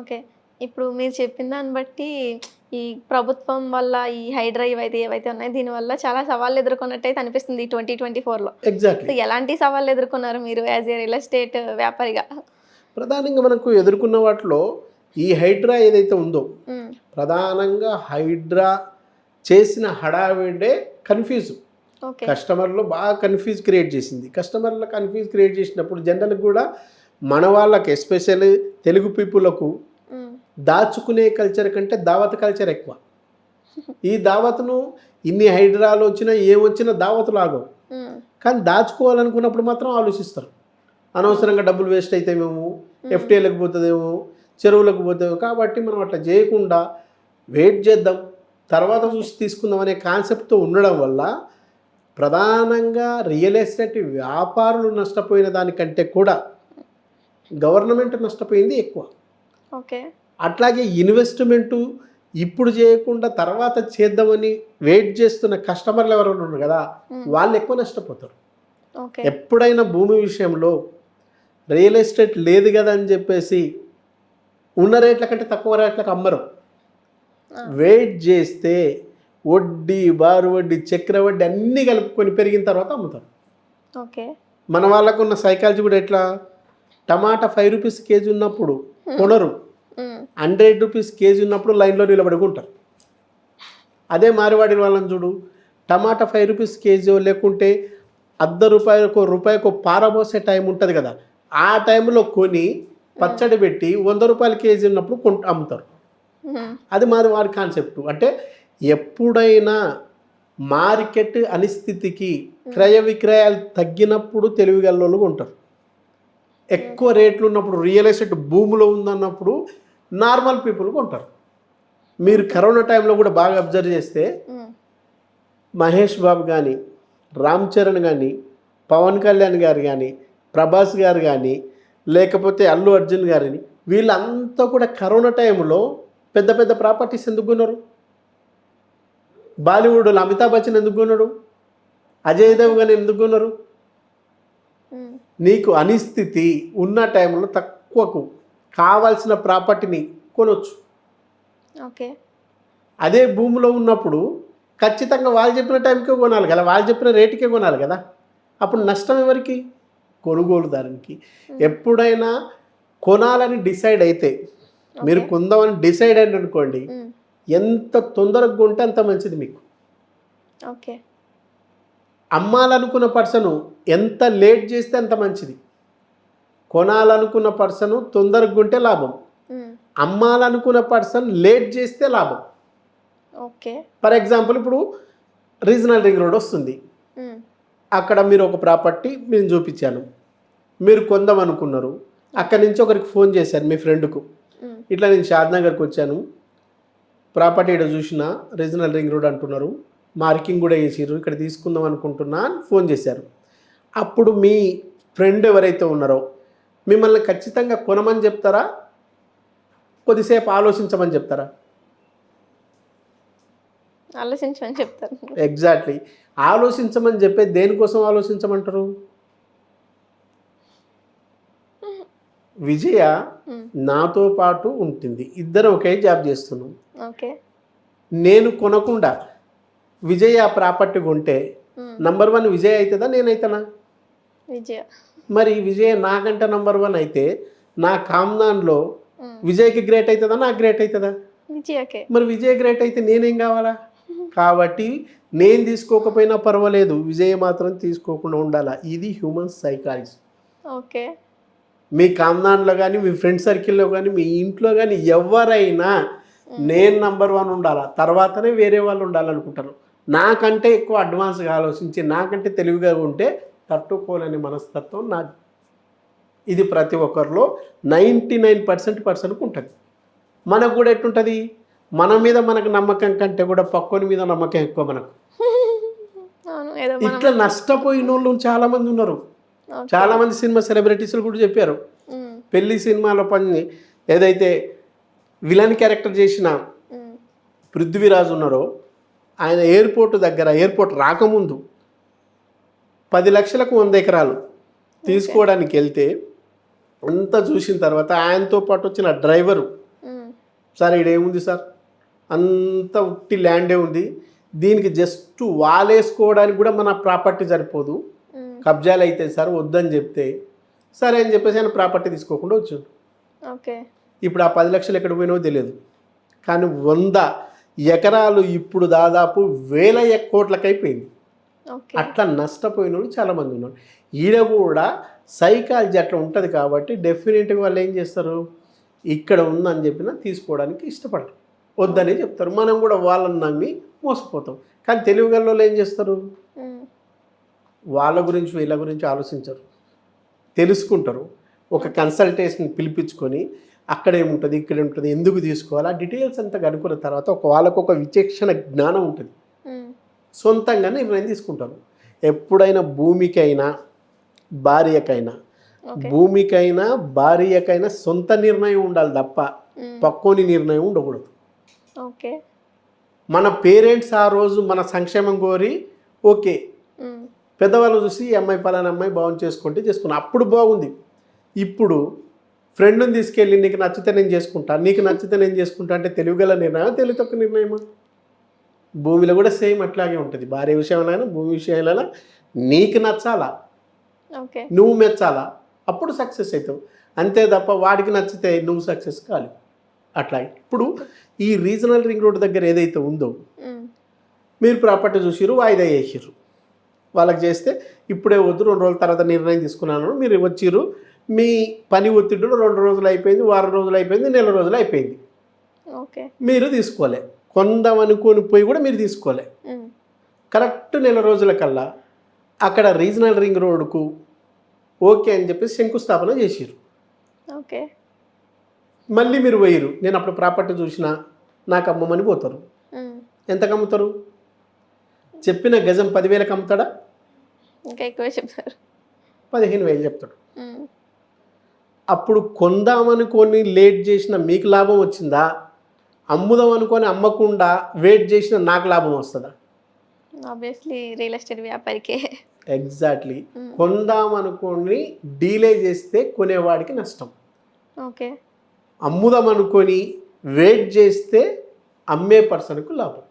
Okay. ఇప్పుడు మీరు చెప్పిన దాన్ని బట్టి ఈ ప్రభుత్వం వల్ల ఈ హైడ్రా ఇవైతే ఏవైతే ఉన్నాయో దీనివల్ల చాలా సవాళ్ళు ఎదుర్కొన్నట్టయితే అనిపిస్తుంది ఈ ట్వంటీ ట్వంటీ ఫోర్లో. ఎగ్జాక్ట్లీ ఎలాంటి సవాళ్ళు ఎదుర్కొన్నారు మీరు యాజ్ ఏ రియల్ ఎస్టేట్ వ్యాపారిగా? ప్రధానంగా మనకు ఎదుర్కొన్న వాటిలో ఈ హైడ్రా ఏదైతే ఉందో ప్రధానంగా హైడ్రా చేసిన హడావిడే కన్ఫ్యూజ్. కస్టమర్లో బాగా కన్ఫ్యూజ్ క్రియేట్ చేసింది. కస్టమర్లో కన్ఫ్యూజ్ క్రియేట్ చేసినప్పుడు జనరల్గా కూడా మన వాళ్ళకి ఎస్పెషల్లీ తెలుగు పీపుల్కు దాచుకునే కల్చర్ కంటే దావత్ కల్చర్ ఎక్కువ. ఈ దావత్ను ఇన్ని హైడ్రాలు వచ్చినా ఏమొచ్చినా దావతులు ఆగవు ఉమ్, కానీ దాచుకోవాలనుకున్నప్పుడు మాత్రం ఆలోచిస్తారు. అనవసరంగా డబ్బులు వేస్ట్ అవుతామేమో ఎఫ్టీఏలకు పోతుందేమో చెరువులకు పోతామేమో కాబట్టి మనం అట్లా చేయకుండా వెయిట్ చేద్దాం. తర్వాత చూసి తీసుకుందాం అనే కాన్సెప్ట్తో ఉండడం వల్ల ప్రధానంగా రియల్ ఎస్టేట్ వ్యాపారులు నష్టపోయిన దానికంటే కూడా గవర్నమెంట్ నష్టపోయింది ఎక్కువ. ఓకే. అట్లాగే ఇన్వెస్ట్మెంటు ఇప్పుడు చేయకుండా తర్వాత చేద్దామని వెయిట్ చేస్తున్న కస్టమర్లు ఎవరు ఉన్నారు కదా వాళ్ళు ఎక్కువ నష్టపోతారు. ఎప్పుడైనా భూమి విషయంలో రియల్ ఎస్టేట్ లేదు కదా అని చెప్పేసి ఉన్న రేట్ల కంటే తక్కువ రేట్లకు అమ్మరు. వెయిట్ చేస్తే వడ్డీ బారు వడ్డీ చక్ర వడ్డీ అన్నీ కలుపుకొని పెరిగిన తర్వాత అమ్ముతారు. ఓకే. మన వాళ్ళకు ఉన్న సైకాలజీ కూడా ఎట్లా? టమాటా ఫైవ్ రూపీస్ కేజీ ఉన్నప్పుడు కొనరు. హండ్రెడ్ రూపీస్ కేజీ ఉన్నప్పుడు లైన్లో నిలబడుకుంటారు. అదే మారివాడి వాళ్ళని చూడు టమాటా ఫైవ్ రూపీస్ కేజీ లేకుంటే అర్ధ రూపాయలకు రూపాయకు పారబోసే టైం ఉంటుంది కదా. ఆ టైంలో కొని పచ్చడి పెట్టి వంద రూపాయల కేజీ ఉన్నప్పుడు కొంట అమ్ముతారు. అది మాది వాడి కాన్సెప్ట్. అంటే ఎప్పుడైనా మార్కెట్ అనిస్థితికి క్రయ విక్రయాలు తగ్గినప్పుడు తెలివిగల్లోళ్ళు ఉంటారు ఎక్కువ రేట్లు ఉన్నప్పుడు రియల్ ఎస్టేట్ భూమిలో ఉందన్నప్పుడు నార్మల్ పీపుల్ కొంటారు. మీరు కరోనా టైంలో కూడా బాగా అబ్జర్వ్ చేస్తే మహేష్ బాబు కానీ రామ్ చరణ్ కానీ పవన్ కళ్యాణ్ గారు కానీ ప్రభాస్ గారు కానీ లేకపోతే అల్లు అర్జున్ గారిని వీళ్ళంతా కూడా కరోనా టైంలో పెద్ద పెద్ద ప్రాపర్టీస్ ఎందుకు కొన్నారు? బాలీవుడ్లో అమితాబ్ బచ్చన్ ఎందుకు కొన్నాడు అజయ్ దేవ్ గాని ఎందుకు కొన్నారు? నీకు అనిస్థితి ఉన్న టైంలో తక్కువకు కావాల్సిన ప్రాపర్టీని కొనవచ్చు ఓకే. అదే భూమిలో ఉన్నప్పుడు ఖచ్చితంగా వాళ్ళు చెప్పిన టైంకే కొనాలి కదా వాళ్ళు చెప్పిన రేటుకే కొనాలి కదా. అప్పుడు నష్టం ఎవరికి? కొనుగోలుదారునికి. ఎప్పుడైనా కొనాలని డిసైడ్ అయితే మీరు కొందామని డిసైడ్ అయ్యండి అనుకోండి ఎంత తొందరగా కొంటే అంత మంచిది మీకు. ఓకే. అమ్మాలనుకున్న పర్సను ఎంత లేట్ చేస్తే అంత మంచిది. కొనాలనుకున్న పర్సను తొందరగా కొంటే లాభం. అమ్మాలనుకున్న పర్సన్ లేట్ చేస్తే లాభం. ఓకే. ఫర్ ఎగ్జాంపుల్ ఇప్పుడు రీజనల్ రింగ్ రోడ్ వస్తుంది. అక్కడ మీరు ఒక ప్రాపర్టీ నేను చూపించాను. మీరు కొందాం అనుకున్నారు అక్కడి నుంచి ఒకరికి ఫోన్ చేశారు మీ ఫ్రెండ్కు. ఇట్లా నేను షాద్నగర్కి వచ్చాను. ప్రాపర్టీ ఇక్కడ చూసిన రీజనల్ రింగ్ రోడ్ అంటున్నారు. మార్కింగ్ కూడా వేసిర్రు. ఇక్కడ తీసుకుందాం అనుకుంటున్నా అని ఫోన్ చేశారు. అప్పుడు మీ ఫ్రెండ్ ఎవరైతే ఉన్నారో మిమ్మల్ని ఖచ్చితంగా కొనమని చెప్తారా? కొద్దిసేపు ఆలోచించమని చెప్తారా? ఆలోచించమని చెప్తారు. ఎగ్జాక్ట్లీ. ఆలోచించమని చెప్పే దేనికోసం ఆలోచించమంటారు? విజయ నాతో పాటు ఉంటుంది. ఇద్దరం ఒకే జాబ్ చేస్తున్నాం. ఓకే. నేను కొనకుండా విజయ్ ప్రాపర్టీ కొంటే ఉమ్, నంబర్ వన్ విజయ్ అవుతుందా నేనైతేనా? విజయ. మరి విజయ్ నాకంటే నంబర్ వన్ అయితే నా కామ్నాన్లో ఉమ్, విజయ్కి గ్రేట్ అవుతుందా? నాకు గ్రేట్ అవుతుందా? మరి విజయ్ గ్రేట్ అయితే నేనేం కావాలా? కాబట్టి నేను తీసుకోకపోయినా పర్వాలేదు. విజయ్ మాత్రం తీసుకోకుండా ఉండాలా? ఇది హ్యూమన్ సైకాలజీ ఓకే. మీ కామ్నాన్లో కానీ మీ ఫ్రెండ్ సర్కిల్లో కానీ మీ ఇంట్లో కానీ ఎవరైనా నేను నంబర్ వన్ ఉండాలా? తర్వాతనే వేరే వాళ్ళు ఉండాలనుకుంటారు. నాకంటే ఎక్కువ అడ్వాన్స్గా ఆలోచించి నాకంటే తెలివిగా ఉంటే తట్టుకోలేని మనస్తత్వం నా ఇది ప్రతి ఒక్కరిలో నైంటీ నైన్ పర్సెంట్ పర్సెంట్కి ఉంటుంది. మనకు కూడా ఎట్టుంటుంది? మన మీద మనకు నమ్మకం కంటే కూడా పక్కని మీద నమ్మకం ఎక్కువ మనకు. ఇట్లా నష్టపోయిన వాళ్ళు చాలామంది ఉన్నారు. ఓకే. చాలామంది సినిమా సెలబ్రిటీస్లు కూడా చెప్పారు. పెళ్ళి సినిమాలో పని ఏదైతే విలన్ క్యారెక్టర్ చేసిన పృథ్వీరాజు ఉన్నారో ఆయన ఎయిర్పోర్ట్ దగ్గర ఎయిర్పోర్ట్ రాకముందు పది లక్షలకు వంద ఎకరాలు తీసుకోవడానికి వెళ్తే అంతా చూసిన తర్వాత ఆయనతో పాటు వచ్చిన డ్రైవరు సార్ ఈడేముంది సార్? అంత ఉట్టి ల్యాండే ఉంది. దీనికి జస్ట్ వాలేసుకోవడానికి కూడా మన ప్రాపర్టీ సరిపోదు. కబ్జాలు అయితే సార్ వద్దని చెప్తే సరే అని చెప్పేసి ఆయన ప్రాపర్టీ తీసుకోకుండా వచ్చాడు. ఓకే. ఇప్పుడు ఆ పది లక్షలు ఎక్కడ పోయినో తెలియదు. కానీ వంద ఎకరాలు ఇప్పుడు దాదాపు వేల కోట్లకైపోయింది. అట్లా నష్టపోయిన వాళ్ళు చాలామంది ఉన్నారు. ఈడ కూడా సైకాలజీ అట్లా ఉంటుంది కాబట్టి డెఫినెట్గా వాళ్ళు ఏం చేస్తారు? ఇక్కడ ఉందని చెప్పినా తీసుకోవడానికి ఇష్టపడరు. వద్దనే చెప్తారు. మనం కూడా వాళ్ళని నమ్మి మోసపోతాం. కానీ తెలుగు గల్లో ఏం చేస్తారు? వాళ్ళ గురించి వీళ్ళ గురించి ఆలోచించరు. తెలుసుకుంటారు. ఒక కన్సల్టేషన్ పిలిపించుకొని అక్కడ ఏముంటుంది ఇక్కడ ఉంటుంది ఎందుకు తీసుకోవాలి? ఆ డీటెయిల్స్ అంతా కనుక్కున్న తర్వాత ఒక వాళ్ళకు ఒక విచక్షణ జ్ఞానం ఉంటుంది. ఉమ్, సొంతంగా నిర్ణయం తీసుకుంటారు. ఎప్పుడైనా భూమికైనా భార్యకైనా. భూమికైనా భార్యకైనా సొంత నిర్ణయం ఉండాలి తప్ప పక్కోని నిర్ణయం ఉండకూడదు. ఓకే. మన పేరెంట్స్ ఆ రోజు మన సంక్షేమం కోరి ఓకే. పెద్దవాళ్ళు చూసి ఈ అమ్మాయి పలానా అమ్మాయి బాగుంది చేసుకుంటే చేసుకున్నా. అప్పుడు బాగుంది. ఇప్పుడు ఫ్రెండ్ని తీసుకెళ్ళి నీకు నచ్చితే నేను చేసుకుంటా నీకు నచ్చితే నేను చేసుకుంటా అంటే తెలుగుగల నిర్ణయం తెలివి తక్కువ నిర్ణయమా? భూమిలో కూడా సేమ్ అట్లాగే ఉంటుంది. భార్య విషయంలో భూమి విషయంలో నీకు నచ్చాలా? నువ్వు మెచ్చాలా? అప్పుడు సక్సెస్ అవుతావు. అంతే తప్ప వాడికి నచ్చితే నువ్వు సక్సెస్ కాదు అట్లా. ఇప్పుడు ఈ రీజనల్ రింగ్ రోడ్ దగ్గర ఏదైతే ఉందో మీరు ప్రాపర్టీ చూసిరు వాయిదా వేసిర్రు. వాళ్ళకి చేస్తే ఇప్పుడే వద్దు రెండు రోజుల తర్వాత నిర్ణయం తీసుకున్నాను మీరు వచ్చిర్రు. మీ పని ఒత్తిడిలో రెండు రోజులు అయిపోయింది వారం రోజులు అయిపోయింది నెల రోజులు అయిపోయింది. ఓకే. మీరు తీసుకోలే. కొందాం అనుకొని పోయి కూడా మీరు తీసుకోలే. కరెక్ట్ నెల రోజుల కల్లా అక్కడ రీజనల్ రింగ్ రోడ్కు ఓకే అని చెప్పి శంకుస్థాపన చేసిర్రు. ఓకే. మళ్ళీ మీరు పోయిరు నేను అప్పుడు ప్రాపర్టీ చూసినా నాకు అమ్మమని పోతారు. ఎంతకు అమ్ముతారు? చెప్పిన గజం పదివేలకు అమ్ముతాడా? ఇంకా ఎక్కువే చెప్పారు పదిహేను వేలు చెప్తాడు. అప్పుడు కొందామనుకొని లేట్ చేసిన మీకు లాభం వచ్చిందా? అమ్ముదాం అనుకొని అమ్మకుండా వెయిట్ చేసిన నాకు లాభం వస్తుందా? ఆబ్వియస్లీ రియల్ ఎస్టేట్ వ్యాపారికే. ఎగ్జాక్ట్లీ ఉమ్, కొందామనుకొని డీలే చేస్తే కొనేవాడికి నష్టం. ఓకే అమ్ముదాం అనుకొని వెయిట్ చేస్తే అమ్మే పర్సన్కు లాభం.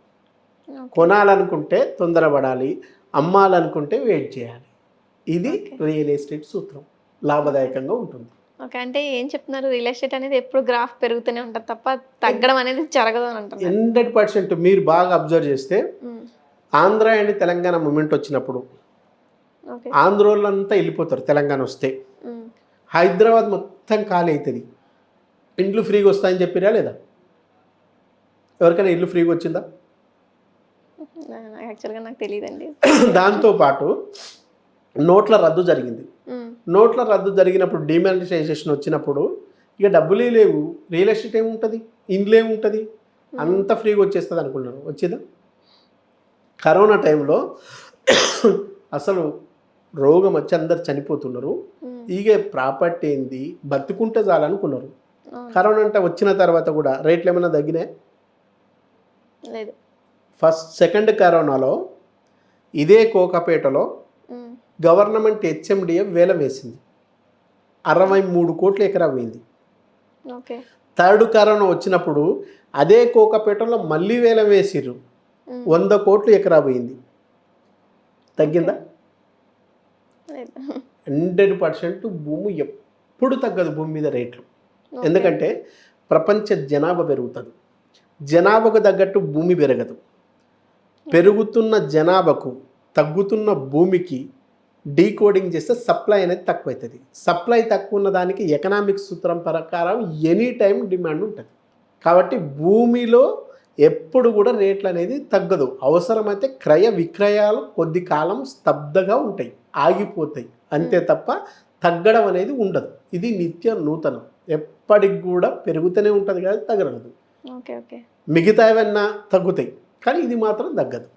కొనాలనుకుంటే తొందరపడాలి అమ్మాలనుకుంటే వెయిట్ చేయాలి. ఇది. రియల్ ఎస్టేట్ సూత్రం. లాభదాయకంగా ఉంటుంది. ఓకే. అంటే ఏం చెప్తున్నారు? రియల్ ఎస్టేట్ అనేది ఎప్పుడు గ్రాఫ్ పెరుగుతూనే ఉంటుంది తప్ప తగ్గడం అనేది జరగదు అని అంటున్నారు. హండ్రెడ్ పర్సెంట్ మీరు బాగా అబ్జర్వ్ చేస్తే ఆంధ్ర అండ్ తెలంగాణ మూమెంట్ వచ్చినప్పుడు ఓకే. ఆంధ్రోళ్ళంతా వెళ్ళిపోతారు తెలంగాణ వస్తే. హైదరాబాద్ మొత్తం ఖాళీ అవుతుంది ఇండ్లు ఫ్రీగా వస్తాయని చెప్పిరా లేదా? ఎవరికైనా ఇల్లు ఫ్రీగా వచ్చిందా? యాక్చువల్గా నాకు తెలియదండి దాంతోపాటు నోట్ల రద్దు జరిగింది. నోట్ల రద్దు జరిగినప్పుడు డిమానిటైజేషన్ వచ్చినప్పుడు ఇక డబ్బులే లేవు. రియల్ ఎస్టేట్ ఏముంటుంది? ఇండ్లు ఏముంటుంది? అంత ఫ్రీగా వచ్చేస్తుంది అనుకున్నాను వచ్చిందా? కరోనా టైంలో అసలు రోగం వచ్చి అందరు చనిపోతున్నారు. ఉమ్, ఇక ప్రాపర్టీ ఏంది? బతుకుంటే చాలనుకున్నారు. కరోనా అంటే వచ్చిన తర్వాత కూడా రేట్లు ఏమైనా తగ్గినాయి? ఫస్ట్ సెకండ్ కరోనాలో ఇదే కోకపేటలో గవర్నమెంట్ హెచ్ఎండిఏ వేలం వేసింది. అరవై మూడు కోట్ల ఎకరా పోయింది. ఓకే. థర్డ్ కరోనా వచ్చినప్పుడు అదే కోకపేటలో మళ్ళీ వేలం వేసిర్రు. వంద కోట్లు ఎకరా పోయింది. తగ్గిందా? హండ్రెడ్ పర్సెంట్ భూమి ఎప్పుడు తగ్గదు భూమి మీద రేట్లు. ఎందుకంటే ప్రపంచ జనాభా పెరుగుతుంది. జనాభాకు తగ్గట్టు భూమి పెరగదు. పెరుగుతున్న జనాభాకు తగ్గుతున్న భూమికి డీకోడింగ్ చేస్తే సప్లై అనేది తక్కువ అవుతుంది సప్లై తక్కువ ఉన్న దానికి ఎకనామిక్ సూత్రం ప్రకారం ఎనీ టైం డిమాండ్ ఉంటుంది. కాబట్టి భూమిలో ఎప్పుడు కూడా రేట్లు అనేది తగ్గదు. అవసరమైతే క్రయ విక్రయాలు కొద్ది కాలం స్తబ్దగా ఉంటాయి. ఆగిపోతాయి. అంతే తప్ప తగ్గడం అనేది ఉండదు. ఇది నిత్య నూతనం. ఎప్పటికి కూడా పెరుగుతూనే ఉంటుంది కానీ తగ్గదు ఓకే ఓకే. మిగతా ఏమన్నా తగ్గుతాయి. కానీ ఇది మాత్రం తగ్గదు.